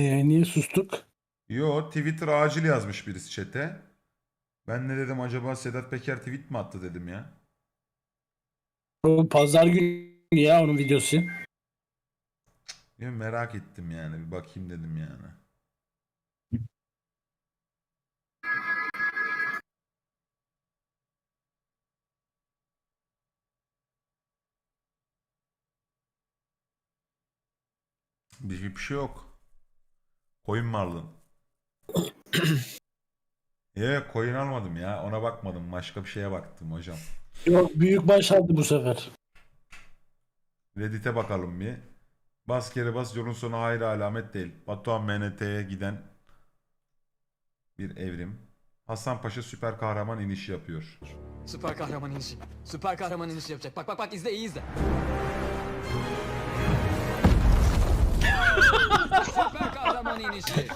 Ee, niye sustuk? Yo Twitter acil yazmış birisi chat'e. Ben ne dedim acaba Sedat Peker tweet mi attı dedim ya. O pazar günü ya onun videosu. Ya merak ettim yani bir bakayım dedim yani. Bir, bir şey yok. Koyun mu aldın? Yok koyun almadım ya. Ona bakmadım. Başka bir şeye baktım hocam. Yok büyük baş aldı bu sefer. Reddit'e bakalım bir. Bas kere bas yolun sonu hayır alamet değil. Batuhan MNT'ye giden bir evrim. Hasan Paşa süper kahraman inişi yapıyor. Süper kahraman inişi. Süper kahraman inişi yapacak. Bak bak bak izle iyi izle. Süper kahraman inişi.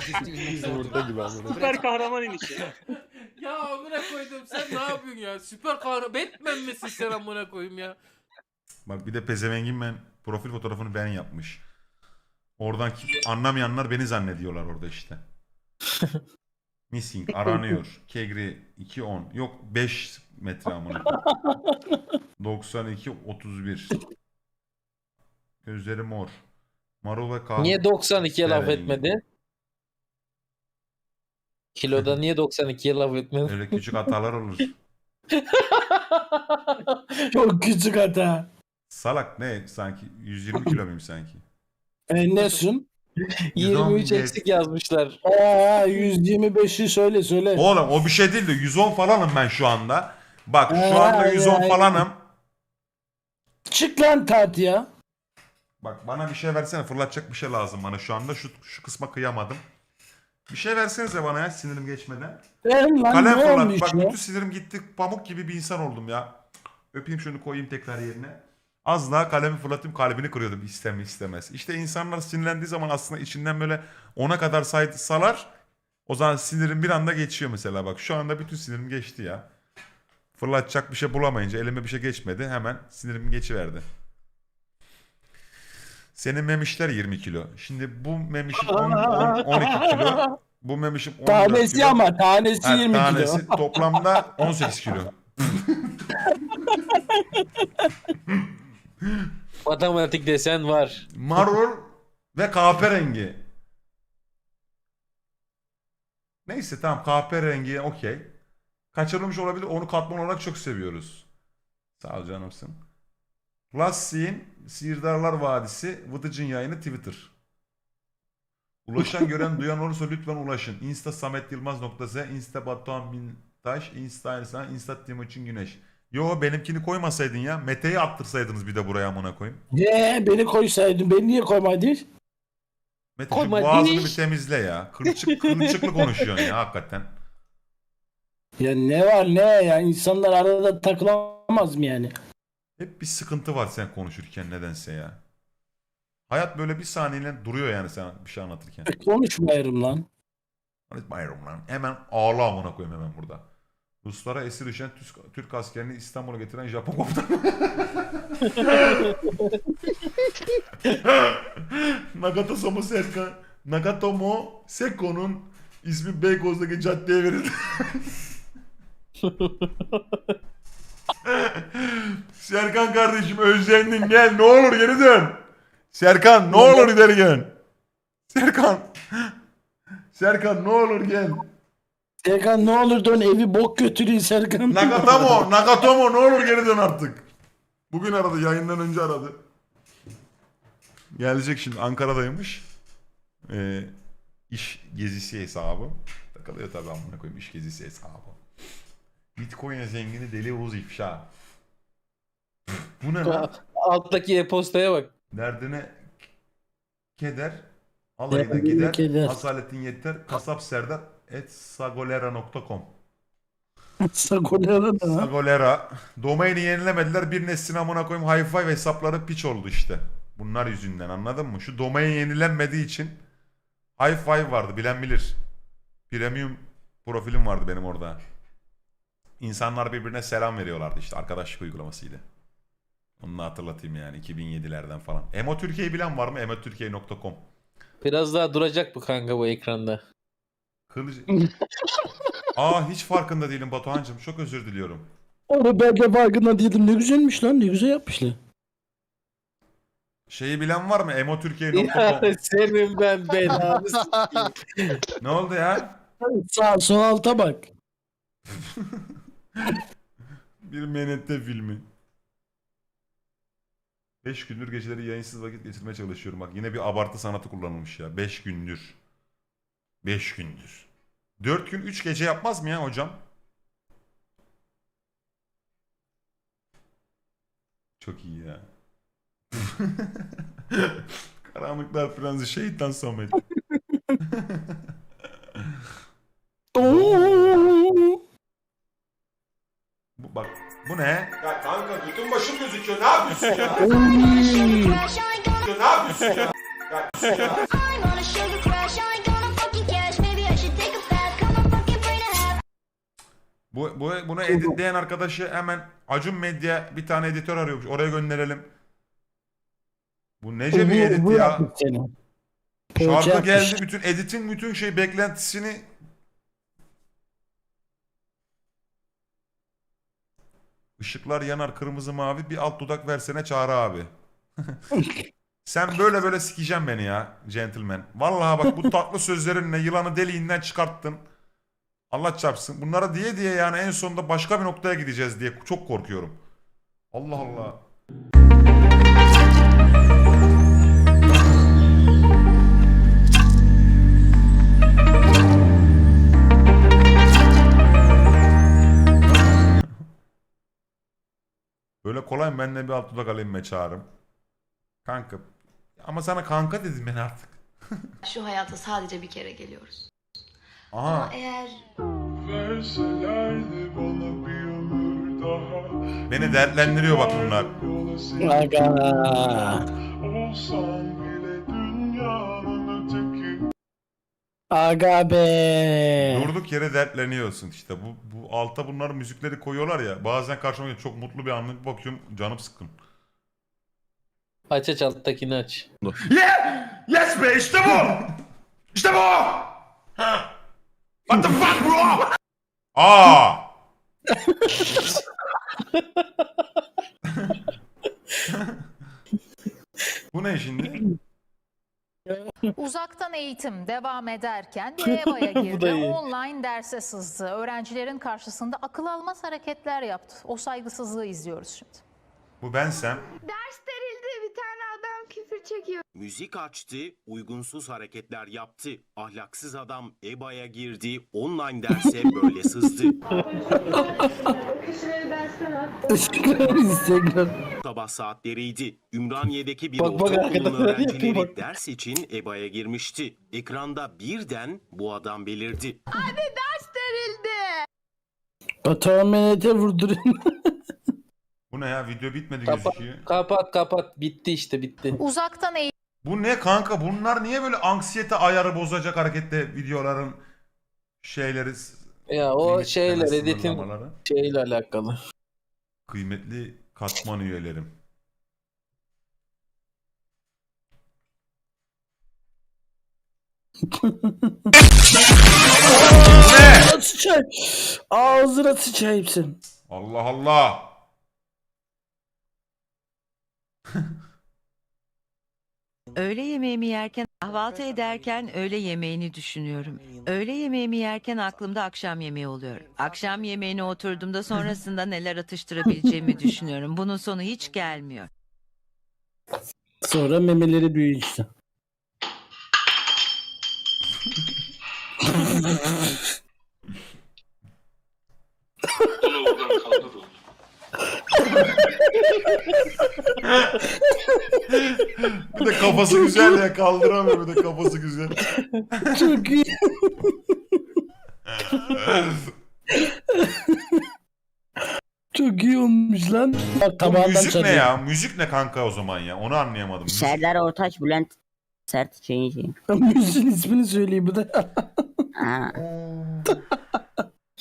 Dizüstü inmek zorunda. Süper kahraman inişi. Ya amına koydum sen ne yapıyorsun ya? Süper kahraman Batman misin sen amına koyayım ya? Bak bir de pezevengin ben profil fotoğrafını ben yapmış. Oradan ki- anlamayanlar beni zannediyorlar orada işte. Missing aranıyor. Kegri 210. Yok 5 metre amına. 92 31. Gözleri mor. Marul ve kahve. Niye 92'ye laf Evet. etmedi? Kiloda niye 92'ye laf etmedi? Öyle küçük hatalar olur. Çok küçük hata. Salak ne sanki 120 kilo muyum sanki? E, nesin? 23 110 eksik yazmışlar. Aa 125'i söyle söyle. Oğlum o bir şey değil de 110 falanım ben şu anda. Bak şu Ee, anda 110 ee, falanım. Çık lan tartıya. Bak bana bir şey versene fırlatacak bir şey lazım bana şu anda şu şu kısma kıyamadım. Bir şey versenize bana ya sinirim geçmeden. Verin lan Kalem ne fırlat. olmuş Bak ya? bütün sinirim gitti. Pamuk gibi bir insan oldum ya. Öpeyim şunu koyayım tekrar yerine. Az daha kalemi fırlatıp kalbini kırıyordum istem istemez. İşte insanlar sinirlendiği zaman aslında içinden böyle ona kadar say salar. O zaman sinirim bir anda geçiyor mesela bak. Şu anda bütün sinirim geçti ya. Fırlatacak bir şey bulamayınca elime bir şey geçmedi. Hemen sinirim geçiverdi. Senin memişler 20 kilo. Şimdi bu memişin 10, 10 12 kilo. Bu memişim 14 Tanesi kilo. ama tanesi Ha, 20 tanesi kilo. toplamda 18 kilo. Matematik desen var. Marul ve kahverengi. Neyse tamam kahverengi okey. Kaçırılmış olabilir onu katman olarak çok seviyoruz. Sağ ol canımsın. Lassi'in Siirdarlar Vadisi Vıdıcın yayını Twitter. Ulaşan gören duyan olursa lütfen ulaşın. Insta Samet Yılmaz nokta Z, Insta Batuhan Bintaş, Insta Insta, Insta Timuçin Güneş. Yo benimkini koymasaydın ya. Mete'yi attırsaydınız bir de buraya amına koyayım. Ye beni koysaydın beni niye koymadın? Mete şu boğazını değil. bir temizle ya. Kırçık, kırçıklı konuşuyorsun ya hakikaten. Ya ne var ne ya insanlar arada takılamaz mı yani? Hep bir sıkıntı var sen konuşurken nedense ya. Hayat böyle bir saniyeyle duruyor yani sen bir şey anlatırken. E, Konuşmayırım lan. Bayram lan. Hemen ağla amına koyayım hemen burada. Ruslara esir düşen Türk, askerini İstanbul'a getiren Japon komutan. Nagatomo Serkan. Nagatomo Seko'nun ismi Beykoz'daki caddeye verildi. Serkan kardeşim özlendin gel ne olur geri dön. Serkan ne olur geri gel. Serkan. Serkan ne olur gel. Serkan ne olur dön evi bok götüreyim Serkan. Nakatomo, Nakatomo ne olur geri dön artık. Bugün aradı, yayından önce aradı. Gelecek şimdi Ankara'daymış. Ee, iş gezisi hesabı. Takılıyor tabii amına koyayım iş gezisi hesabı. Bitcoin zengini deli Oğuz ifşa. Bu ne lan? Alttaki e-postaya bak. Derdine keder, alayına Derdine gider, keder. asaletin yeter, kasap serdar et sagolera.com Sakolera da. Sagolera. Domaini yenilemediler. Bir neslin amına koyayım hi-fi hesapları piç oldu işte. Bunlar yüzünden anladın mı? Şu domain yenilenmediği için hi-fi vardı bilen bilir. Premium profilim vardı benim orada. İnsanlar birbirine selam veriyorlardı işte arkadaşlık uygulamasıydı. Onu da hatırlatayım yani 2007'lerden falan. Emo Türkiye'yi bilen var mı? emotürkiye.com Biraz daha duracak bu kanka bu ekranda. Kılıcı... Aa hiç farkında değilim Batuhan'cığım. Çok özür diliyorum. Onu ben de farkında değildim. Ne güzelmiş lan. Ne güzel yapmışlar. Şeyi bilen var mı? Emotürkiye.com senin ben belanı. Ne oldu ya? Sağ sol alta bak. Bir menette filmi. 5 gündür geceleri yayınsız vakit geçirmeye çalışıyorum. Bak yine bir abartı sanatı kullanılmış ya. 5 gündür. 5 gündür. 4 gün 3 gece yapmaz mı ya hocam? Çok iyi ya. Karanlıklar Prensi Şeytan Samet. Bak bu ne? Ya kanka bütün başım gözüküyor. Ne yapıyorsun ya? Ne yapıyorsun ya? Ya I'm on a sugar crash. I ain't gonna fucking cash. Maybe I should take a bath. Come on, fucking pray to have. Bu, bu bunu editleyen arkadaşı hemen Acun Medya bir tane editör arıyormuş. Oraya gönderelim. Bu nece bir edit ya. Şarkı geldi bütün editin bütün şey beklentisini Işıklar yanar kırmızı mavi bir alt dudak versene Çağrı abi. Sen böyle böyle sikeceğim beni ya gentleman. Vallahi bak bu tatlı sözlerinle yılanı deliğinden çıkarttın. Allah çarpsın. Bunlara diye diye yani en sonunda başka bir noktaya gideceğiz diye çok korkuyorum. Allah Allah. Böyle kolay mı? Benimle bir alt dudak alayım be çağırım. Kanka. Ama sana kanka dedim ben artık. Şu hayata sadece bir kere geliyoruz. Ama Aha. eğer Verselerdi bana bir ömür daha Beni dertlendiriyor bak bunlar. Aga. Olsam bile öteki Aga be. Durduk yere dertleniyorsun işte. Bu, bu alta bunların müzikleri koyuyorlar ya. Bazen karşıma geliyor, çok mutlu bir anlık bakıyorum canım sıkkın. Aç aç alttakini aç. Yes be işte bu. İşte bu. Ha. What the fuck bro? Aa! Bu ne şimdi? Uzaktan eğitim devam ederken bir da girdi. Online derse sızdı. Öğrencilerin karşısında akıl almaz hareketler yaptı. O saygısızlığı izliyoruz şimdi. Bu bensem. Ders verildi. Bir tane adam küfür çekiyor. Müzik açtı, uygunsuz hareketler yaptı. Ahlaksız adam EBA'ya girdi, online derse böyle sızdı. Instagram. Sabah saatleriydi. Ümraniye'deki bir Bak, bak, ortaokulun arkadaşlar öğrencileri bak. ders için EBA'ya girmişti. Ekranda birden bu adam belirdi. Ders verildi. Batuhan Menet'e vurduruyor. Bu ne ya? Video bitmedi Kapat, gözüküyor. kapat kapat. Bitti işte bitti. Uzaktan Bu ne kanka? Bunlar niye böyle anksiyete ayarı bozacak harekette videoların şeyleri Ya o şeyler editin şeyle alakalı. Kıymetli katman üyelerim. Ağzına sıçay. Ağzına sıçayım sen. Allah Allah. Öğle yemeğimi yerken, kahvaltı ederken öğle yemeğini düşünüyorum. Öğle yemeğimi yerken aklımda akşam yemeği oluyor. Akşam yemeğine oturduğumda sonrasında neler atıştırabileceğimi düşünüyorum. Bunun sonu hiç gelmiyor. Sonra memeleri büyüyor işte. Bir de kafası güzel ya kaldıramıyor bir de kafası güzel. Çok iyi. Çok iyi olmuş lan. Bak Bu tabağından müzik ne çalıyor. ya? Müzik ne kanka o zaman ya? Onu anlayamadım. Müzik- Serdar Ortaç, Bülent Sert şeyin şeyi. Müziğin ismini söyleyeyim bu da. Ha.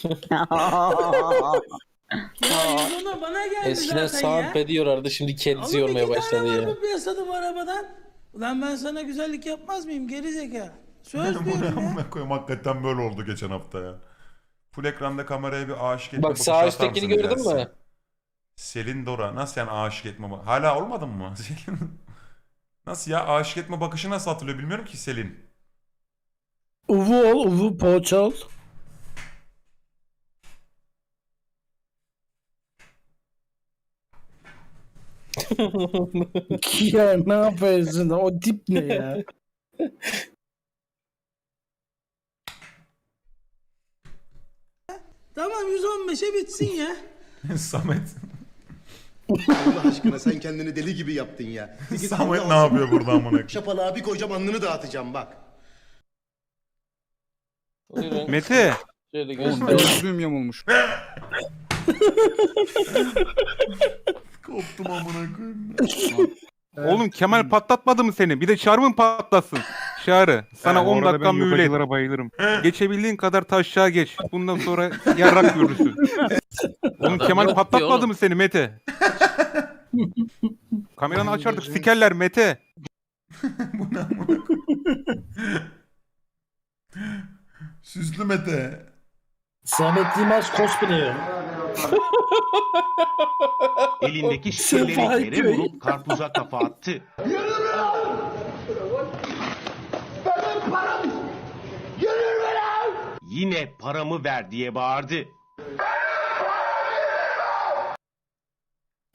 Buna bana geldi Eskiden zaten soundpad diyorlardı şimdi kendisi yormaya başladı ya. yapıp yasadım arabadan. Ulan ben sana güzellik yapmaz mıyım geri zeka? Söz Bu ne diyorum ya. koyayım hakikaten böyle oldu geçen hafta ya. Full ekranda kameraya bir aşık etme Bak sağ üsttekini gördün mü? Selin Dora nasıl yani aşık etme bak- Hala olmadın mı? Selin? nasıl ya aşık etme bakışı nasıl atılıyor bilmiyorum ki Selin. Uvu ol, uvu poğaça ol. ya ne yapıyorsun? O tip ne ya? Tamam 115'e bitsin ya. Samet. Allah aşkına sen kendini deli gibi yaptın ya. Samet ne yapıyor burada amına koyayım? Şapalı abi koyacağım alnını dağıtacağım bak. Buyurun. Mete. Şöyle Oğlum göster. gözlüğüm yamulmuş. Koptum amına koyayım. Oğlum Kemal patlatmadı mı seni? Bir de mı patlasın? Çağrı sana 10 dakika mühlet. bayılırım. Geçebildiğin kadar taşağa geç. Bundan sonra yarrak görürsün. Oğlum Adam Kemal yok patlatmadı mı seni Mete? Kameranı aç artık sikerler Mete. Bu ne amına koyayım? Süslü Mete. Samet Yılmaz cosplayer. Elindeki şişeleri yere vurup karpuza kafa attı. Yine paramı ver diye bağırdı.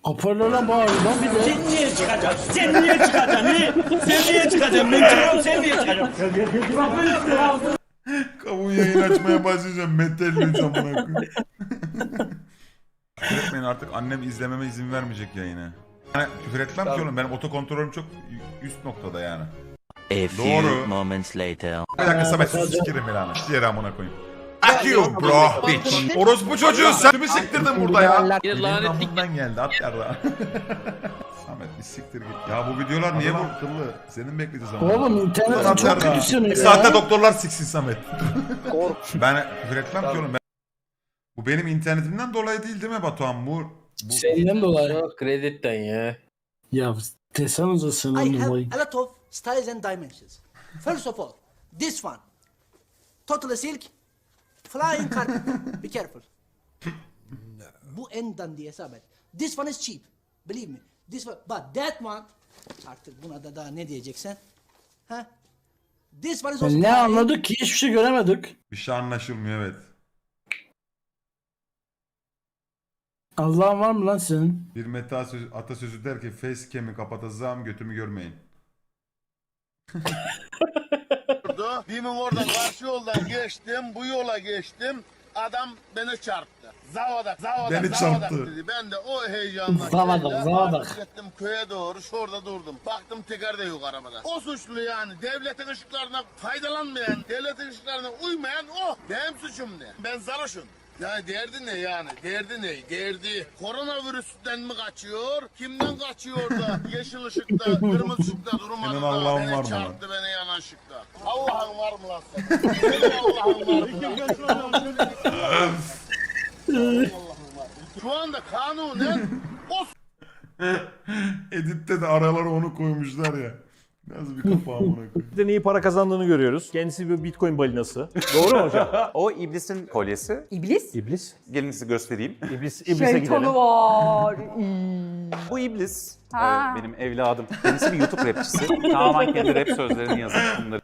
Hoparlöre bağırıyor lan bir de. Sen niye çıkacaksın? Sen niye çıkacaksın? Sen niye çıkacaksın? Ben çıkıyorum sen niye çıkacaksın? Kavun yayın açmaya başlayacağım. Metal amına koyayım. Küfür etmeyin artık annem izlememe izin vermeyecek yayını. Yani küfür etmem ki oğlum benim otokontrolüm çok üst noktada yani. Doğru. moments later. Bir dakika Samet sus sikerim ilanı. İşte yere amına koyayım. Fuck you bro bitch. Orospu çocuğu sen kimi siktirdin burada ya? Yine namlundan geldi at yerden. Samet bir siktir git. Ya bu videolar niye bu kıllı? Senin bekleyeceğiz ama. Oğlum internet çok kötü Bir sönüyor saatte ya. doktorlar siksin Samet. ben küfür etmem ki oğlum. Bu benim internetimden dolayı değil değil mi Batuhan? Bu, bu... Senden dolayı. Yok kreditten ya. Ya desenize senin dolayı. a lot of styles and dimensions. First of all, this one. Totally silk. Flying carpet. Be careful. Bu en dandiye sabit. This one is cheap. Believe me. This one, but that one artık buna da daha ne diyeceksen? Ha? This one is also Ne anladık ki hiçbir şey göremedik. Bir şey anlaşılmıyor evet. Allah'ın var mı lan senin? Bir meta sözü, atasözü der ki facecam'i kapatacağım götümü görmeyin. Demin oradan karşı yoldan geçtim, bu yola geçtim. Adam beni çarptı. Zavadak, zavadak, Beni zavadak çarptı. dedi. Ben de o heyecanla Zavadak, şeyle zavadak. ettim köye doğru şurada durdum. Baktım teker de yok arabada. O suçlu yani devletin ışıklarına faydalanmayan, devletin ışıklarına uymayan o. Benim suçum ne? Ben sarhoşum. Yani derdi ne yani? Derdi ne? Derdi koronavirüsten mi kaçıyor? Kimden kaçıyor da yeşil ışıkta, kırmızı ışıkta durmadı Senin da Allah'ın var beni mı çarptı beni yanan ışıkta. Allah'ın var mı lan sen? Senin Allah'ın var mı lan? Allah'ın var. Şu anda kanunen o Editte de aralara onu koymuşlar ya. Nasıl bir kafa amına koyayım. Bizden iyi para kazandığını görüyoruz. Kendisi bir bitcoin balinası. Doğru mu hocam? O iblisin kolyesi. İblis? İblis. Gelin size göstereyim. İblis, iblise gidelim. var. Bu iblis. Ha. e, benim evladım. Kendisi bir YouTube rapçisi. Tamamen kendi rap sözlerini yazıp bunları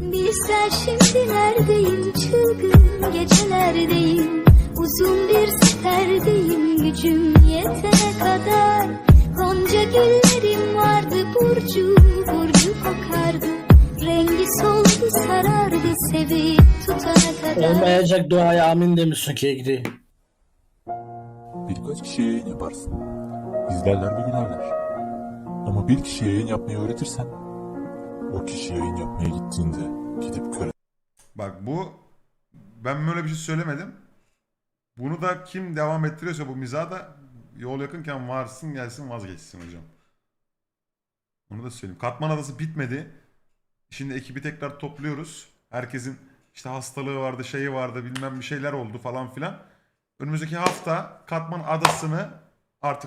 Bilsen şimdi neredeyim çılgın gecelerdeyim Uzun bir seferdeyim gücüm yetene kadar Gonca güllerim vardı burcu burcu kokardı Rengi soldu sarardı sevip tutana kadar Olmayacak duaya amin demişsin kekri. Birkaç kişiye yayın yaparsın. İzlerler ve gülerler. Ama bir kişiye yayın yapmayı öğretirsen, o kişi yayın yapmaya gittiğinde gidip köre Bak bu ben böyle bir şey söylemedim. Bunu da kim devam ettiriyorsa bu mizaha da yol yakınken varsın gelsin vazgeçsin hocam. Onu da söyleyeyim. Katman adası bitmedi. Şimdi ekibi tekrar topluyoruz. Herkesin işte hastalığı vardı, şeyi vardı, bilmem bir şeyler oldu falan filan. Önümüzdeki hafta Katman adasını artık